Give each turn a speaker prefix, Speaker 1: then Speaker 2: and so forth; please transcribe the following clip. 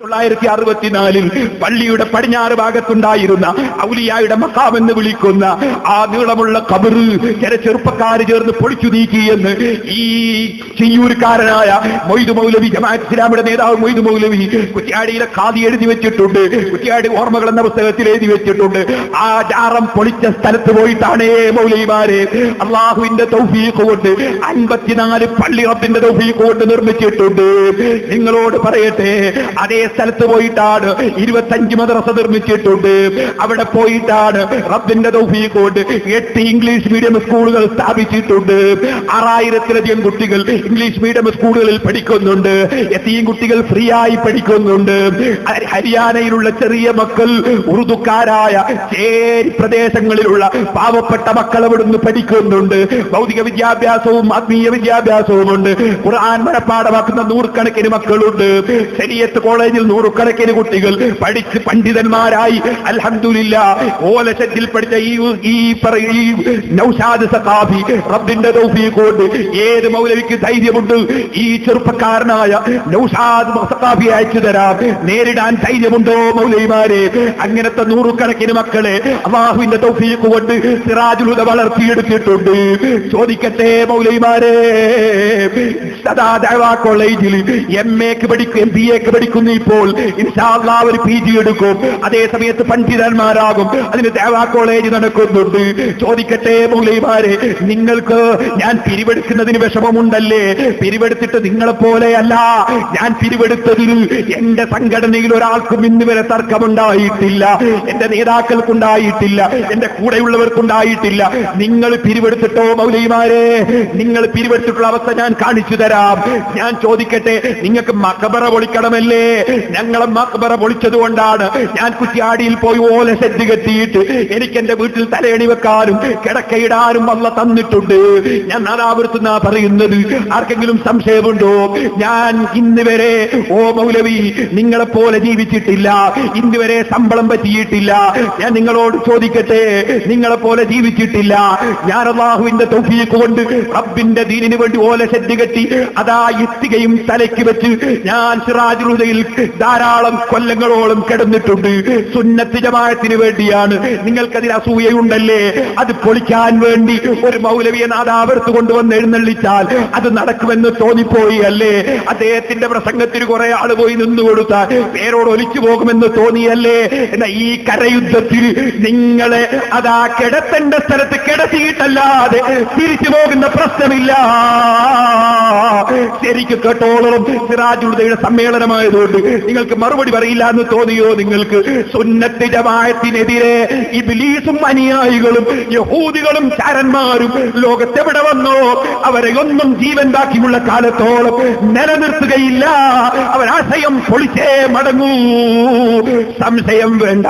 Speaker 1: തൊള്ളായിരത്തി അറുപത്തിനാലിൽ പള്ളിയുടെ പടിഞ്ഞാറ് ഭാഗത്തുണ്ടായിരുന്ന ഔലിയായുടെ മക്കാമെന്ന് വിളിക്കുന്ന ആ നീളമുള്ള കബറ് ചില ചെറുപ്പക്കാർ ചേർന്ന് പൊളിച്ചു നീക്കി എന്ന് ഈ ചിയ്യൂർക്കാരനായ മൊയ്തു മൗലവി ജമാഅത്ത് ഇസ്ലാമിയുടെ നേതാവ് മൊയ്തു മൗലവി കുറ്റിയാടിയിലെ ഖാദി എഴുതി വെച്ചിട്ടുണ്ട്. കുറ്റിയാടി ഓർമ്മകൾ എന്ന പുസ്തകത്തിൽ എഴുതി വെച്ചിട്ടുണ്ട്. ആ ജാറം പൊളിച്ച സ്ഥലത്ത് പോയിട്ടാണേ മൗലവിമാരെ. അള്ളാഹുവിന്റെ തൗഫീഖ് കൊണ്ട് അൻപത്തിനാല് പള്ളി റബ്ബിന്റെ തൗഫീഖ് കൊണ്ട് നിർമ്മിച്ചിട്ടുണ്ട്. നിങ്ങളോട് പറയട്ടെ അതേ സ്ഥലത്ത് പോയിട്ടാണ് ഇരുപത്തഞ്ച് മദ്രസ നിർമ്മിച്ചിട്ടുണ്ട്. അവിടെ പോയിട്ടാണ് റബ്ബിന്റെ കൊണ്ട് എട്ട് ഇംഗ്ലീഷ് മീഡിയം സ്കൂളുകൾ സ്ഥാപിച്ചിട്ടുണ്ട്. ആറായിരത്തിലധികം കുട്ടികൾ ഇംഗ്ലീഷ് മീഡിയം സ്കൂളുകളിൽ പഠിക്കുന്നുണ്ട്. എത്തിയും കുട്ടികൾ ഫ്രീ ആയി പഠിക്കുന്നുണ്ട് ഹരിയാനയിലുള്ള ചെറിയ മക്കൾ ഉറുദുക്കാരായ ചേരി പ്രദേശങ്ങളിലുള്ള പാവപ്പെട്ട മക്കൾ അവിടുന്ന് പഠിക്കുന്നുണ്ട്. ഭൗതിക വിദ്യാഭ്യാസവും ആത്മീയ വിദ്യാഭ്യാസവും ഉണ്ട് ഖുർആൻ മനപ്പാടമാക്കുന്ന നൂറുകണക്കിന് മക്കളുണ്ട്. ശരീരത്ത് കോളേജിൽ നൂറുകണക്കിന് കുട്ടികൾ പഠിച്ച് പണ്ഡിതന്മാരായി. അൽഹംദുലില്ല ഓലശത്തിൽ പഠിച്ച ഈ ഈ നൗഷാദ് സഖാഫി റബ്ബിന്റെ കൊണ്ട് ഏത് മൗലവിക്ക് ധൈര്യമുണ്ട്? ഈ ചെറുപ്പക്കാരനായ നൗഷാദ് സഖാഫി അയച്ചു തരാം. നേരിടാൻ ധൈര്യമുണ്ടോ മൗലവിമാരെ? അങ്ങനത്തെ നൂറുകണക്കിന് മക്കളെ അള്ളാഹുവിന്റെ തൗഫീഖ് കൊണ്ട് സിറാജുലുത വളർത്തിയെടുത്തിട്ടുണ്ട്. ചോദിക്കട്ടെ മൗലവിമാരെ സദാ കോളേജിൽ എം എക്ക് പഠിക്കും എം ബി എക്ക് പഠിക്കുന്നു ഇപ്പോൾ ഇൻഷാല്ലാ ഒരു പി ജി എടുക്കും. അതേ സമയത്ത് പണ്ഡിതന്മാരാകും. അതിന് ദേവാ കോളേജ് നടക്കുന്നുണ്ട്. ചോദിക്കട്ടെ മൗലൈമാരെ നിങ്ങൾക്ക് ഞാൻ പിരിവെടുക്കുന്നതിന് വിഷമമുണ്ടല്ലേ? പിരിവെടുത്തിട്ട് നിങ്ങളെ പോലെയല്ല. ഞാൻ പിരിവെടുത്തതിൽ എന്റെ സംഘടനയിൽ ഒരാൾക്കും ഇന്ന് വരെ തർക്കമുണ്ടായിട്ടില്ല. എന്റെ നേതാക്കൾക്കുണ്ടായിട്ടില്ല. എന്റെ കൂടെയുള്ളവർക്കുണ്ടായിട്ടില്ല. നിങ്ങൾ പിരിവെടുത്തിട്ടോ മൗലൈമാരെ നിങ്ങൾ പിരിവെടുത്തിട്ടുള്ള അവസ്ഥ ഞാൻ കാണിച്ചു തരാം. ഞാൻ ചോദിക്കട്ടെ നിങ്ങൾക്ക് മക്കബറ പൊളിക്കണമല്ലേ? ഞങ്ങളെ മക്ബറ പൊളിച്ചത് കൊണ്ടാണ് ഞാൻ കുറ്റിയാടിയിൽ പോയി ഓല സെറ്റ് കെട്ടിയിട്ട് എനിക്ക് എന്റെ വീട്ടിൽ തലയണി വെക്കാനും കിടക്കയിടാനും വല്ല തന്നിട്ടുണ്ട്. ഞാൻ നാദാപുരത്തുനിന്നാ പറയുന്നത്. ആർക്കെങ്കിലും സംശയമുണ്ടോ? ഞാൻ ഇന്ന് വരെ ഓ മൗലവി നിങ്ങളെ പോലെ ജീവിച്ചിട്ടില്ല. ഇന്ന് വരെ ശമ്പളം പറ്റിയിട്ടില്ല. ഞാൻ നിങ്ങളോട് ചോദിക്കട്ടെ നിങ്ങളെ പോലെ ജീവിച്ചിട്ടില്ല. ഞാൻ അള്ളാഹുവിന്റെ തൊഫീക്ക് കൊണ്ട് റബ്ബിന്റെ ദീനിന് വേണ്ടി ഓല സെറ്റ് കെട്ടി അതാ ഇത്തികയും തലയ്ക്ക് വെച്ച് ഞാൻ സിറാജുലുദയിൽ ധാരാളം കൊല്ലങ്ങളോളം കിടന്നിട്ടുണ്ട്. സുന്നത്തി ജമാഅത്തിന് വേണ്ടിയാണ്. നിങ്ങൾക്കതിൽ അസൂയയുണ്ടല്ലേ? അത് പൊളിക്കാൻ വേണ്ടി ഒരു മൗലവിയെ നാദാവർത്ത് കൊണ്ടുവന്ന് എഴുന്നള്ളിച്ചാൽ അത് നടക്കുമെന്ന് തോന്നിപ്പോയി അല്ലേ? അദ്ദേഹത്തിന്റെ പ്രസംഗത്തിന് കുറെ ആൾ പോയി നിന്നു കൊടുത്താൽ പേരോട് ഒലിച്ചു പോകുമെന്ന് തോന്നിയല്ലേ? എന്നാ ഈ കരയുദ്ധത്തിൽ നിങ്ങളെ അതാ കിടത്തേണ്ട സ്ഥലത്ത് കിടത്തിയിട്ടല്ലാതെ തിരിച്ചു പോകുന്ന പ്രശ്നമില്ല. ശരിക്കും കേട്ടോളം സിറാജുളുദയുടെ സമ്മേളനമായതുകൊണ്ട് നിങ്ങൾക്ക് മറുപടി പറയില്ല എന്ന് തോന്നിയോ? നിങ്ങൾക്ക് സുന്നത്ത് ഇബ്ലീസും അനുയായികളും യഹൂദികളും ചാരന്മാരും ലോകത്തെവിടെ വന്നോ? അവരെ ഒന്നും ജീവൻ ബാക്കിയുള്ള കാലത്തോളം നിലനിർത്തുകയില്ല. അവരാശയം പൊളിച്ചേ മടങ്ങൂ. സംശയം വേണ്ട.